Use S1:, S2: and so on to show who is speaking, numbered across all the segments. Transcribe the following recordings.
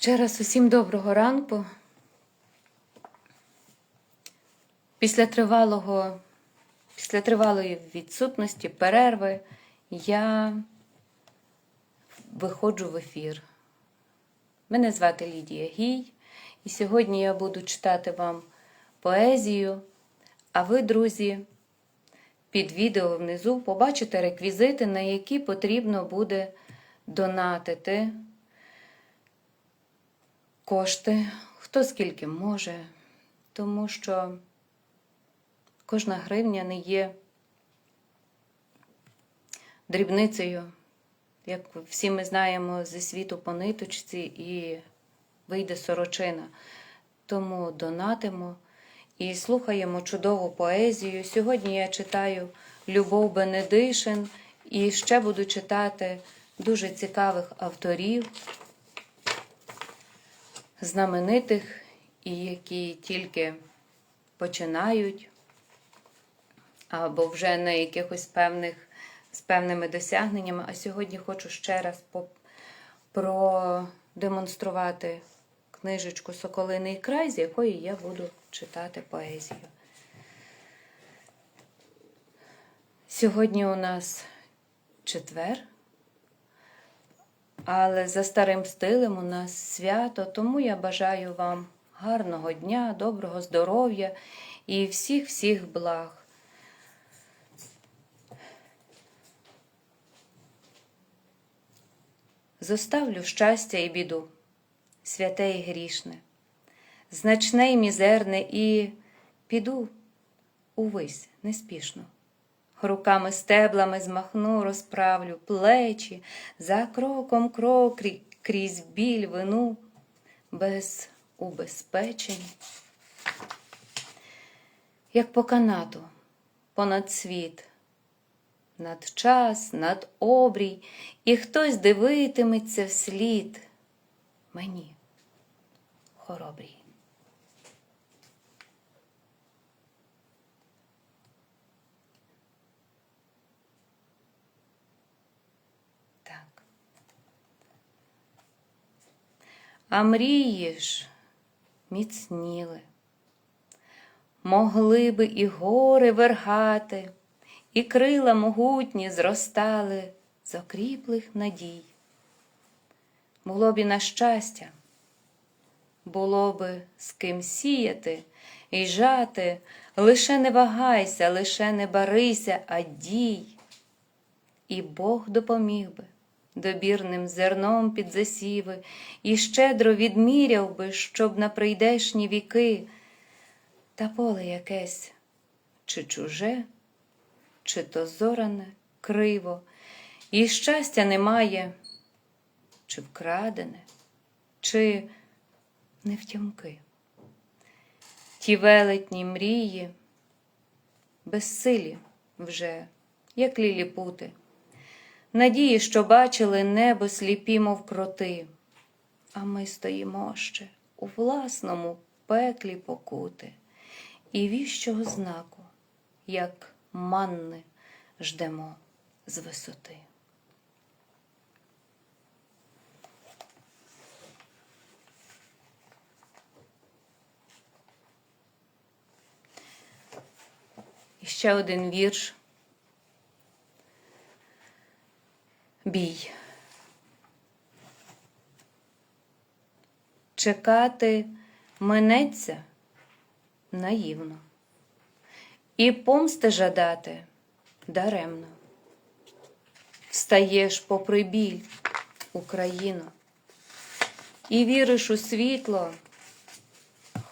S1: Ще раз усім доброго ранку. Після тривалого, після тривалої відсутності, перерви, я виходжу в ефір. Мене звати Лідія Гій, і сьогодні я буду читати вам поезію. А ви, друзі, під відео внизу побачите реквізити, на які потрібно буде донатити кошти, хто скільки може, тому що кожна гривня не є дрібницею, як всі ми знаємо зі світу по ниточці, і вийде сорочина. Тому донатимо і слухаємо чудову поезію. Сьогодні я читаю Любов Бенедишин і ще буду читати дуже цікавих авторів знаменитих і які тільки починають, або вже на якихось певних з певними досягненнями. А сьогодні хочу ще раз продемонструвати книжечку Соколиний край, з якої я буду читати поезію. Сьогодні у нас четвер. Але за старим стилем у нас свято, тому я бажаю вам гарного дня, доброго здоров'я і всіх-всіх благ. Зоставлю щастя і біду, святе і грішне, значне і мізерне, і піду увись неспішно. Руками стеблами змахну, розправлю плечі, за кроком крок крізь біль вину, без убезпечень. Як по канату, понад світ, над час, над обрій, і хтось дивитиметься вслід мені, хоробрій. А мрії ж міцніли, могли би і гори вергати, і крила могутні зростали з окріплих надій. Було б і на щастя, було би з ким сіяти і жати, лише не вагайся, лише не барися, а дій. І Бог допоміг би добірним зерном під засіви, і щедро відміряв би, щоб на прийдешні віки, та поле якесь, чи чуже, чи то зоране, криво, і щастя немає, чи вкрадене, чи невтямки. Ті велетні мрії, безсилі вже, як ліліпути. Надії, що бачили небо сліпі, мов кроти, а ми стоїмо ще у власному пеклі покути, і віщого знаку, як манни, ждемо з висоти. Ще один вірш. Бій. Чекати минеться наївно, і помсти жадати даремно. Встаєш попри біль, Україно, і віриш у світло,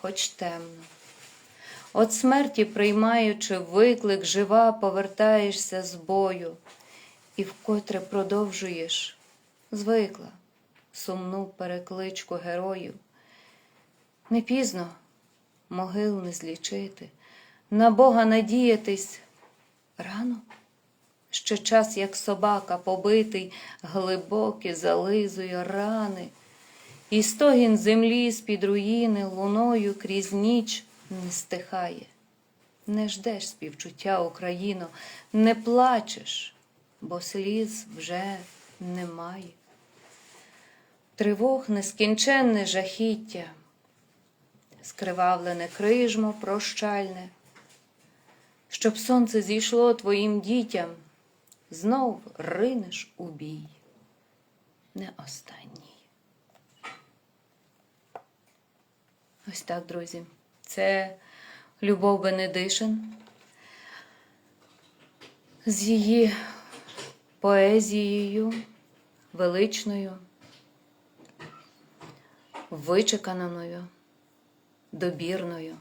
S1: хоч темно. От смерті, приймаючи виклик, жива, повертаєшся з бою і вкотре продовжуєш, звикла. Сумну перекличку герою. Не пізно. Могил не злічити, на Бога надіятись. Рано. Ще час, як собака побитий, глибокі зализує рани, і стогін землі з-під руїни луною крізь ніч не стихає. Не ждеш співчуття, Україно, не плачеш, бо сліз вже немає. тривог нескінченне жахіття, скривавлене крижмо прощальне, щоб сонце зійшло твоїм дітям, знов ринеш у бій, не останній. Ось так, друзі. Це Любов Бенедишин з її поезією величною, вичеканою, добірною.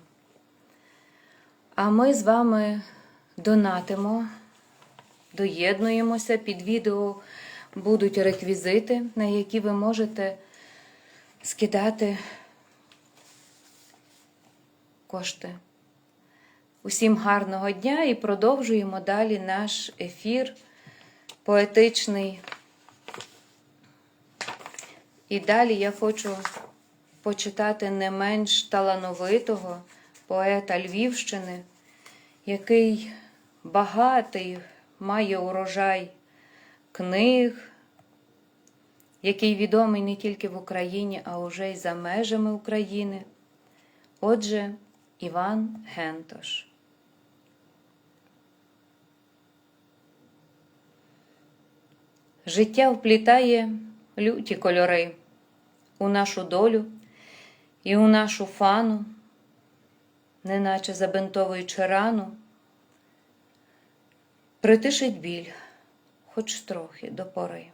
S1: А ми з вами донатимо, доєднуємося під відео будуть реквізити, на які ви можете скидати кошти. Усім гарного дня і продовжуємо далі наш ефір поетичний. І далі я хочу почитати не менш талановитого поета Львівщини, який багатий має урожай книг, який відомий не тільки в Україні, а уже й за межами України. Отже, Іван Гентош. Життя вплітає люті кольори у нашу долю і у нашу фану, неначе забинтовуючи рану, притишить біль, хоч трохи до пори.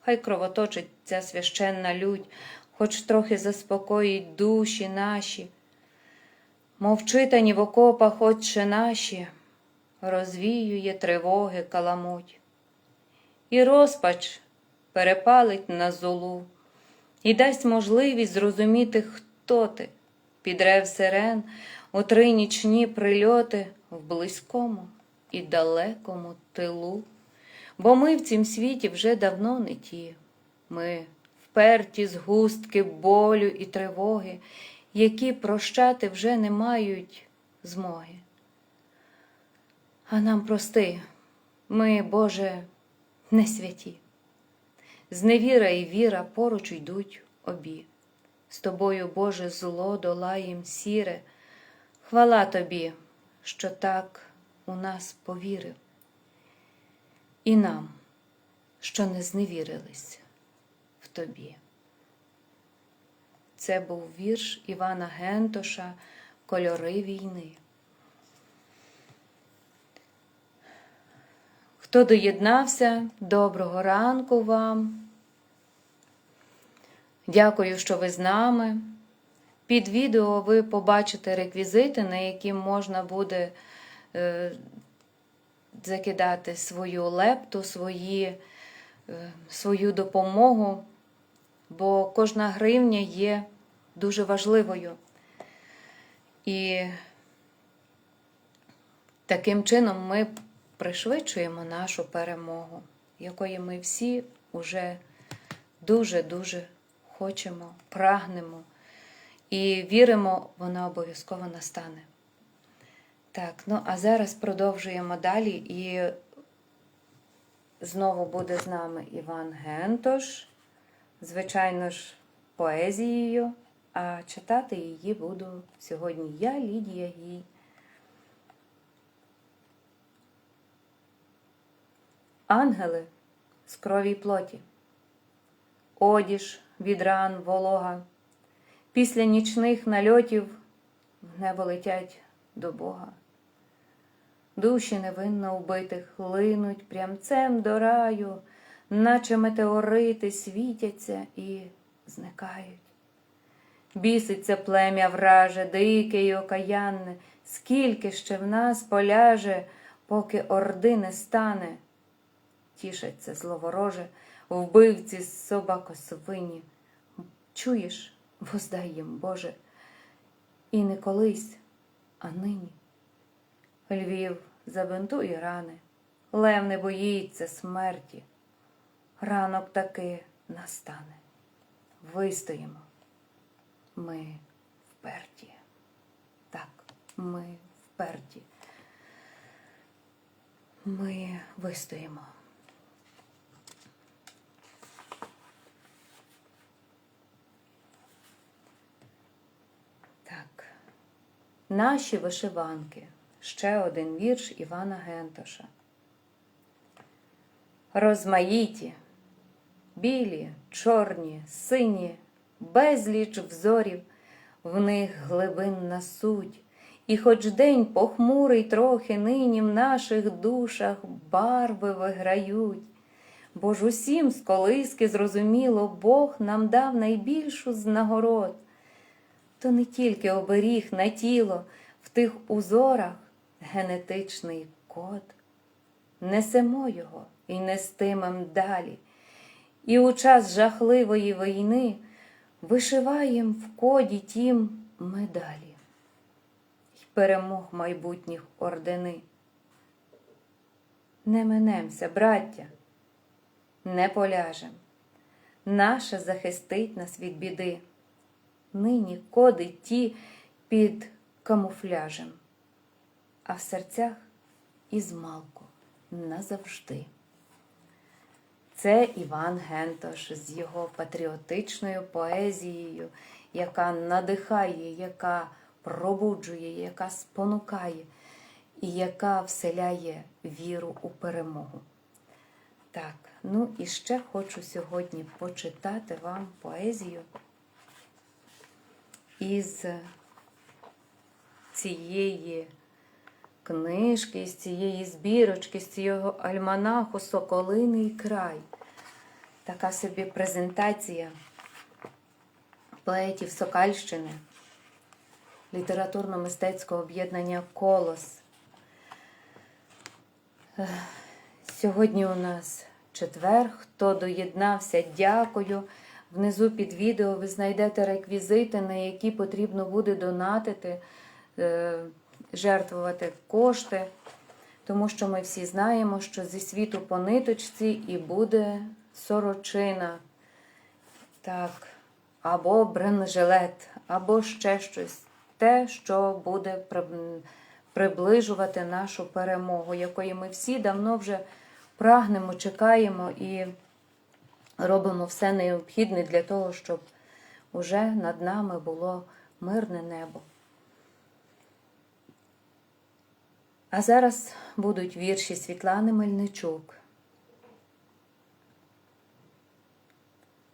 S1: Хай кровоточить ця священна лють, хоч трохи заспокоїть душі наші, мовчитані в окопах, отче наші, розвіює тривоги каламуть, і розпач перепалить на золу, і дасть можливість зрозуміти, хто ти, підрев сирен у три нічні прильоти в близькому і далекому тилу. Бо ми в цім світі вже давно не ті. Ми вперті згустки болю і тривоги, які прощати вже не мають змоги. А нам прости, ми, Боже, не святі. Зневіра і віра поруч йдуть обі. З тобою, Боже, зло долаєм сіре. Хвала тобі, що так у нас повірив і нам, що не зневірились в тобі. Це був вірш Івана Гентоша Кольори війни. Хто доєднався, доброго ранку вам. Дякую, що ви з нами. Під відео ви побачите реквізити, на які можна буде е, закидати свою лепту, свої, е, свою допомогу, бо кожна гривня є дуже важливою. І таким чином ми пришвидшуємо нашу перемогу, якої ми всі уже дуже-дуже хочемо, прагнемо і віримо, вона обов'язково настане. Так, ну а зараз продовжуємо далі і знову буде з нами Іван Гентош, звичайно ж, поезією, а читати її буду сьогодні я, Лідія Гій. Ангели з крові й плоті, одіж від ран волога, після нічних нальотів в небо летять до Бога. Душі невинно вбитих линуть прямцем до раю, наче метеорити світяться і зникають. Біситься плем'я враже, дике й окаянне, скільки ще в нас поляже, поки орди не стане. Тішаться зловороже, вбивці собакосвині. Чуєш, воздай їм, Боже, і не колись, а нині. Львів забинтує рани, лев не боїться смерті. Ранок таки настане. Вистоїмо. Ми вперті. Так, ми вперті. Ми вистоїмо. Наші вишиванки. Ще один вірш Івана Гентоша. Розмаїті, білі, чорні, сині, безліч взорів, в них глибинна суть. І хоч день похмурий трохи нині в наших душах барви виграють. Бо ж усім з колиски зрозуміло, Бог нам дав найбільшу з нагород. То не тільки оберіг на тіло в тих узорах генетичний код. Несемо його і нестимем далі. І у час жахливої війни вишиваєм в коді тім медалі й перемог майбутніх ордени. Не минемся, браття, не поляжем. Наше захистить нас від біди. Нині коди ті під камуфляжем, а в серцях із малку назавжди. Це Іван Гентош з його патріотичною поезією, яка надихає, яка пробуджує, яка спонукає і яка вселяє віру у перемогу. Так, ну і ще хочу сьогодні почитати вам поезію із цієї книжки, з цієї збірочки, з цього альманаху Соколиний край. Така собі презентація поетів Сокальщини, літературно-мистецького об'єднання Колос. Сьогодні у нас четвер. Хто доєднався, дякую. Внизу під відео ви знайдете реквізити, на які потрібно буде донатити, е, жертвувати кошти, тому що ми всі знаємо, що зі світу по ниточці і буде сорочина. Так, або бронежилет, або ще щось. Те, що буде приближувати нашу перемогу, якої ми всі давно вже прагнемо, чекаємо і робимо все необхідне для того, щоб уже над нами було мирне небо. А зараз будуть вірші Світлани Мельничук.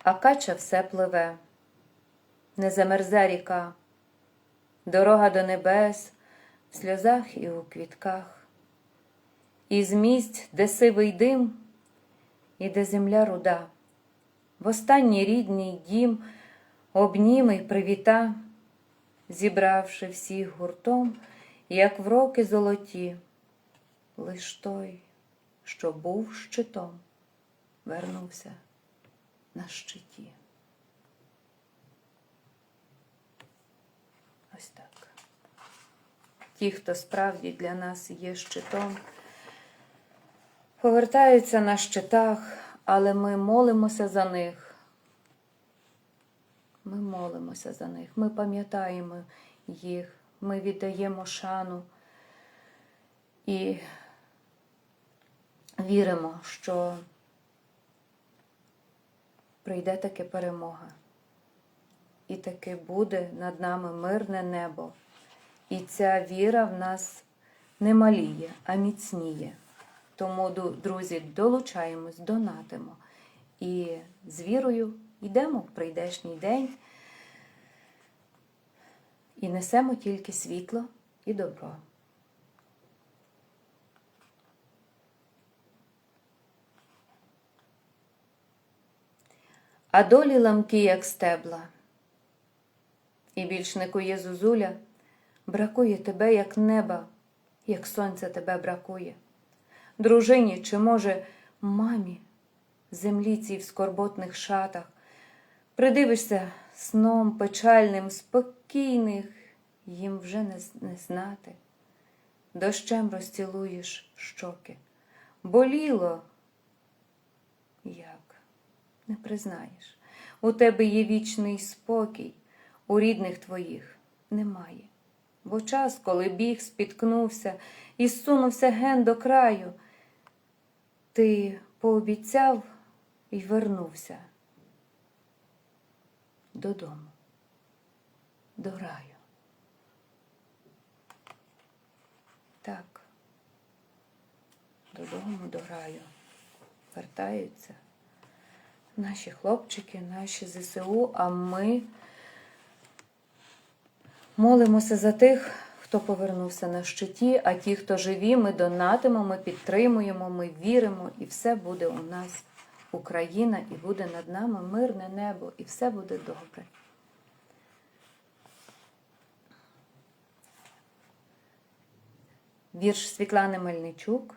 S1: А кача все пливе, не замерза ріка, дорога до небес в сльозах і у квітках, із місць, де сивий дим, і де земля руда, в останній рідний дім обніми й привіта, зібравши всіх гуртом, як в роки золоті, лиш той, що був щитом, вернувся на щиті. Ось так. Ті, хто справді для нас є щитом, повертаються на щитах, але ми молимося за них. Ми молимося за них, ми пам'ятаємо їх, ми віддаємо шану і віримо, що прийде таки перемога. І таки буде над нами мирне небо. І ця віра в нас не маліє, а міцніє. Тому, друзі, долучаємось, донатимо. І з вірою йдемо в прийдешній день і несемо тільки світло і добро. А долі ламки, як стебла, і більш не зозуля, бракує тебе, як неба, як сонця тебе бракує. Дружині, чи, може, мамі, землі цій в скорботних шатах, придивишся сном печальним, спокійних, їм вже не, не знати. Дощем розцілуєш щоки. Боліло, як не признаєш. У тебе є вічний спокій, у рідних твоїх немає. Бо час, коли біг, спіткнувся і сунувся ген до краю, ти пообіцяв і вернувся додому, до раю. Так, додому до раю. Вертаються наші хлопчики, наші ЗСУ, а ми молимося за тих, хто повернувся на щиті, а ті, хто живі, ми донатимо, ми підтримуємо, ми віримо, і все буде у нас Україна, і буде над нами мирне небо, і все буде добре. Вірш Світлани Мельничук.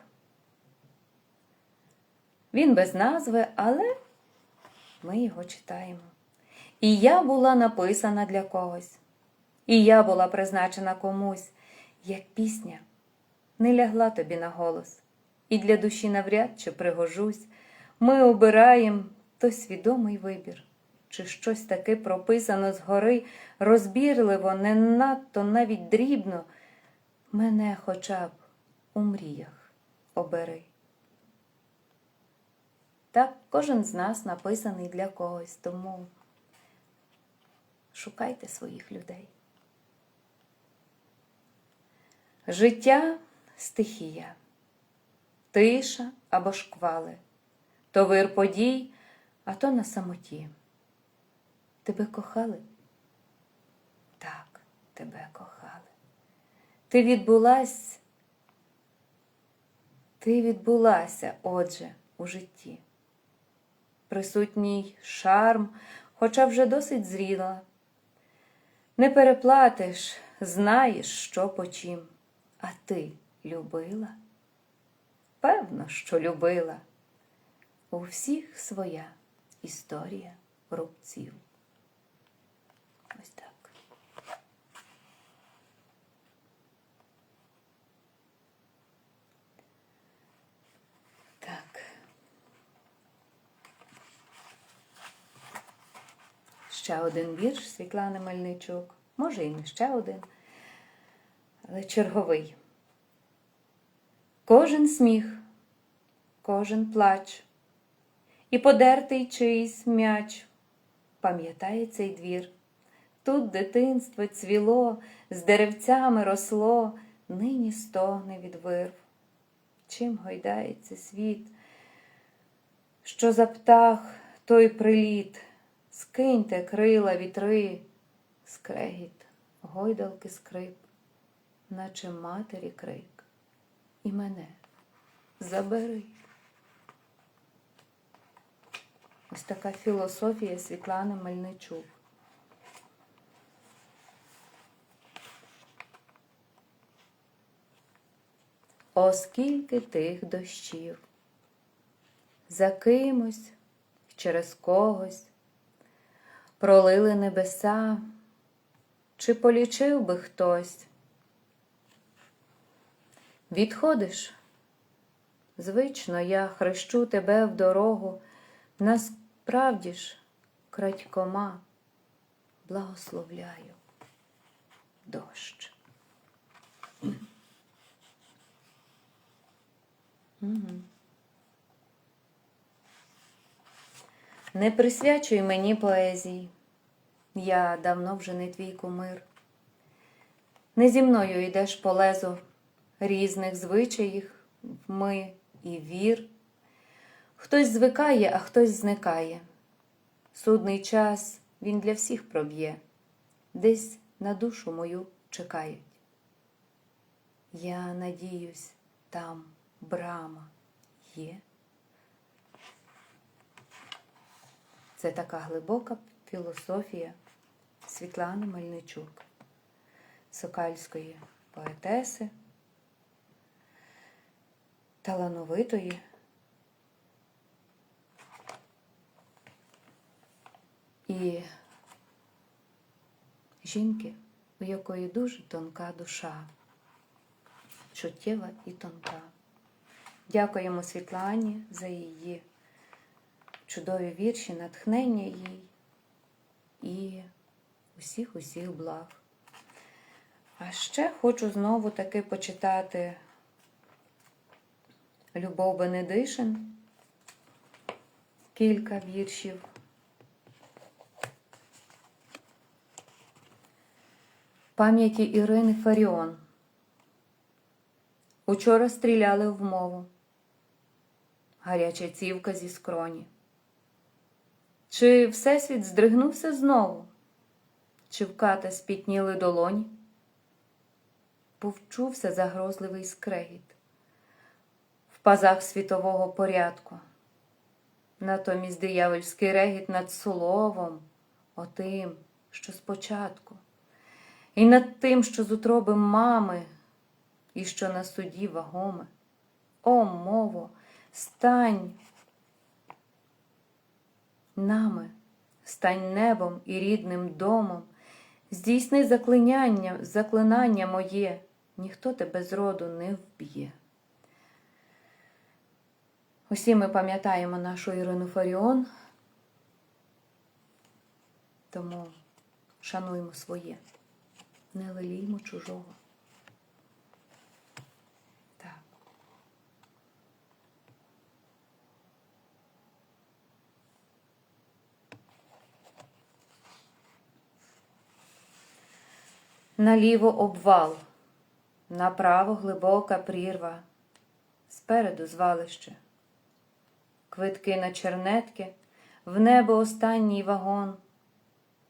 S1: Він без назви, але ми його читаємо. І я була написана для когось, і я була призначена комусь, як пісня, не лягла тобі на голос, і для душі навряд чи пригожусь. Ми обираємо то свідомий вибір, чи щось таке прописано згори, розбірливо, не надто навіть дрібно. Мене хоча б у мріях обери. Так, кожен з нас написаний для когось, тому шукайте своїх людей. Життя стихія, тиша або шквали, то вир подій, а то на самоті. Тебе кохали? Так, тебе кохали. Ти відбулась, ти відбулася, отже, у житті. Присутній шарм, хоча вже досить зріла. Не переплатиш, знаєш, що по чим. А ти любила? Певно, що любила. У всіх своя історія рубців. Ось так. Так. Ще один вірш Світлани Мельничук. Може, і не ще один, але черговий. Кожен сміх, кожен плач, і подертий чийсь м'яч. Пам'ятає цей двір. Тут дитинство цвіло, з деревцями росло, нині стогне від вирв. Чим гойдається світ? Що за птах той приліт? Скиньте крила вітри, скрегіт, гойдалки скрип, наче матері крик, і мене забери. Ось така філософія Світлани Мельничук. Оскільки тих дощів, за кимось через когось пролили небеса, чи полічив би хтось? Відходиш, звично я хрещу тебе в дорогу, насправді ж крадькома благословляю дощ. Не присвячуй мені поезії, я давно вже не твій кумир. Не зі мною йдеш по лезу різних звичаїв, ми і вір. Хтось звикає, а хтось зникає. Судний час він для всіх проб'є, десь на душу мою чекають. Я надіюсь, там брама є. Це така глибока філософія Світлани Мельничук, сокальської поетеси, талановитої. І жінки, у якої дуже тонка душа, чуттєва і тонка. Дякуємо Світлані за її чудові вірші, натхнення їй і усіх усіх благ. А ще хочу знову таки почитати Любов Бенедишин, кілька віршів. Пам'яті Ірини Фаріон. Учора стріляли в мову. Гаряча цівка зі скроні. Чи Всесвіт здригнувся знову? Чи в спітніли долоні? Повчувся загрозливий скрегіт пазах світового порядку. Натомість диявольський регіт над словом, отим, що спочатку, і над тим, що з утроби мами, і що на суді вагоме. О, мово, стань нами, стань небом і рідним домом, здійсни заклиняння, заклинання моє, ніхто тебе з роду не вб'є. Усі ми пам'ятаємо нашу Ірину Фаріон, тому шануємо своє, не леліймо чужого. Наліво обвал, направо глибока прірва, спереду звалище. Квитки на чернетки, в небо останній вагон,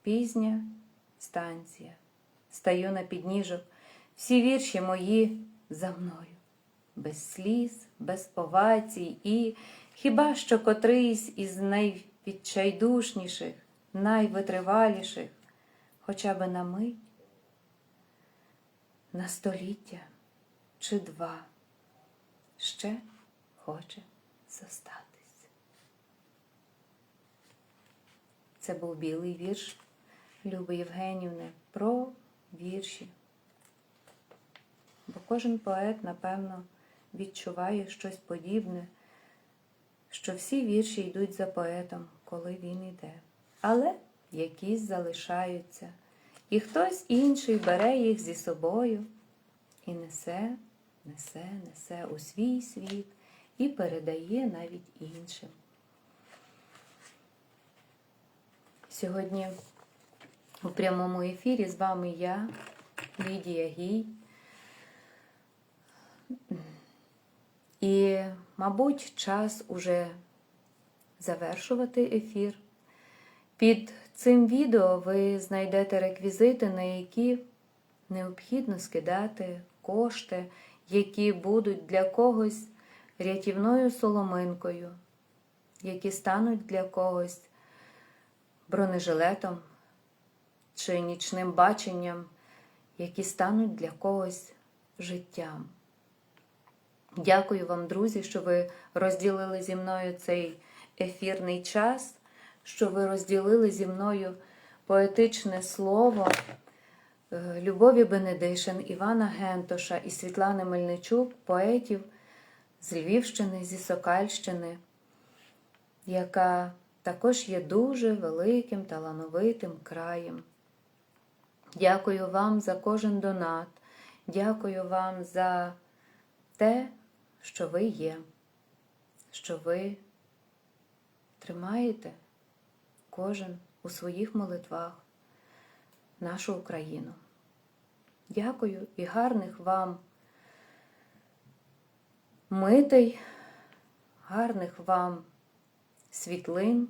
S1: пізня станція. Стаю на підніжок, всі вірші мої за мною, без сліз, без овацій і хіба що котрийсь із найвідчайдушніших, найвитриваліших, хоча би на мить, на століття чи два ще хоче зостатись. Це був білий вірш Люби Євгенівни про вірші. Бо кожен поет, напевно, відчуває щось подібне, що всі вірші йдуть за поетом, коли він йде. Але якісь залишаються, і хтось інший бере їх зі собою і несе, несе, несе у свій світ і передає навіть іншим. Сьогодні у прямому ефірі з вами я, Лідія Гій. І, мабуть, час уже завершувати ефір. Під цим відео ви знайдете реквізити, на які необхідно скидати кошти, які будуть для когось рятівною соломинкою, які стануть для когось бронежилетом чи нічним баченням, які стануть для когось життям. Дякую вам, друзі, що ви розділили зі мною цей ефірний час, що ви розділили зі мною поетичне слово е, Любові Бенедишин, Івана Гентоша і Світлани Мельничук, поетів з Львівщини, зі Сокальщини, яка також є дуже великим талановитим краєм. Дякую вам за кожен донат. Дякую вам за те, що ви є, що ви тримаєте кожен у своїх молитвах нашу Україну. Дякую і гарних вам митей, гарних вам світлин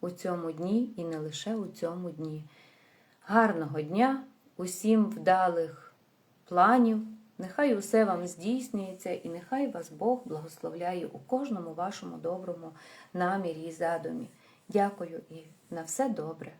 S1: у цьому дні і не лише у цьому дні. Гарного дня, усім вдалих планів. Нехай усе вам здійснюється, і нехай вас Бог благословляє у кожному вашому доброму намірі і задумі. Дякую і на все добре.